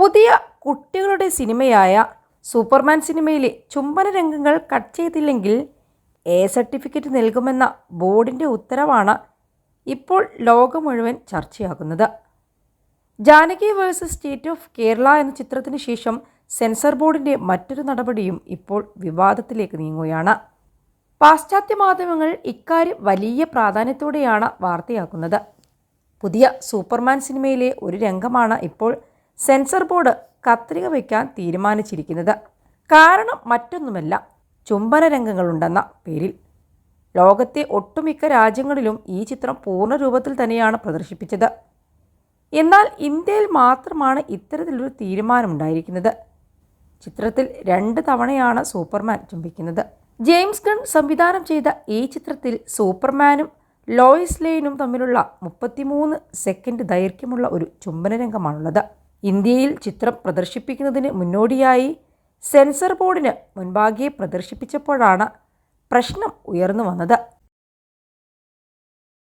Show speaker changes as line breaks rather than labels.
പുതിയ കുട്ടികളുടെ സിനിമയായ സൂപ്പർമാൻ സിനിമയിലെ ചുംബന രംഗങ്ങൾ കട്ട് ചെയ്തില്ലെങ്കിൽ എ സർട്ടിഫിക്കറ്റ് നൽകുമെന്ന ബോർഡിന്റെ ഉത്തരവാണ് ഇപ്പോൾ ലോകം മുഴുവൻ ചർച്ചയാകുന്നത്. Janaki versus state of Kerala എന്ന ചിത്രത്തിന് ശേഷം സെൻസർ ബോർഡിന്റെ മറ്റൊരു നടപടിയും ഇപ്പോൾ വിവാദത്തിലേക്ക് നീങ്ങുകയാണ്. പാശ്ചാത്യ മാധ്യമങ്ങൾ ഇക്കാര്യം വലിയ പ്രാധാന്യത്തോടെയാണ് വാർത്തയാക്കുന്നത്. പുതിയ സൂപ്പർമാൻ സിനിമയിലെ ഒരു രംഗമാണ് ഇപ്പോൾ സെൻസർ ബോർഡ് കത്രിക വയ്ക്കാൻ തീരുമാനിച്ചിരിക്കുന്നത്. കാരണം മറ്റൊന്നുമല്ല ചുംബന രംഗങ്ങളുണ്ടെന്ന പേരിൽ. ലോകത്തെ ഒട്ടുമിക്ക രാജ്യങ്ങളിലും ഈ ചിത്രം പൂർണ രൂപത്തിൽ തന്നെയാണ് പ്രദർശിപ്പിച്ചത്. എന്നാൽ ഇന്ത്യയിൽ മാത്രമാണ് ഇത്തരത്തിലൊരു തീരുമാനമുണ്ടായിരിക്കുന്നത്. ചിത്രത്തിൽ രണ്ട് തവണയാണ് സൂപ്പർമാൻ ചുംബിക്കുന്നത്. ജെയിംസ് ഗൺ സംവിധാനം ചെയ്ത ഈ ചിത്രത്തിൽ സൂപ്പർമാനും ലോയിസ് ലെയിനും തമ്മിലുള്ള മുപ്പത്തിമൂന്ന് സെക്കൻഡ് ദൈർഘ്യമുള്ള ഒരു ചുംബന രംഗമാണുള്ളത്. ഇന്ത്യയിൽ ചിത്രം പ്രദർശിപ്പിക്കുന്നതിന് മുന്നോടിയായി സെൻസർ ബോർഡിന് മുൻപാകെ പ്രദർശിപ്പിച്ചപ്പോഴാണ് പ്രശ്നം ഉയർന്നു വന്നത്.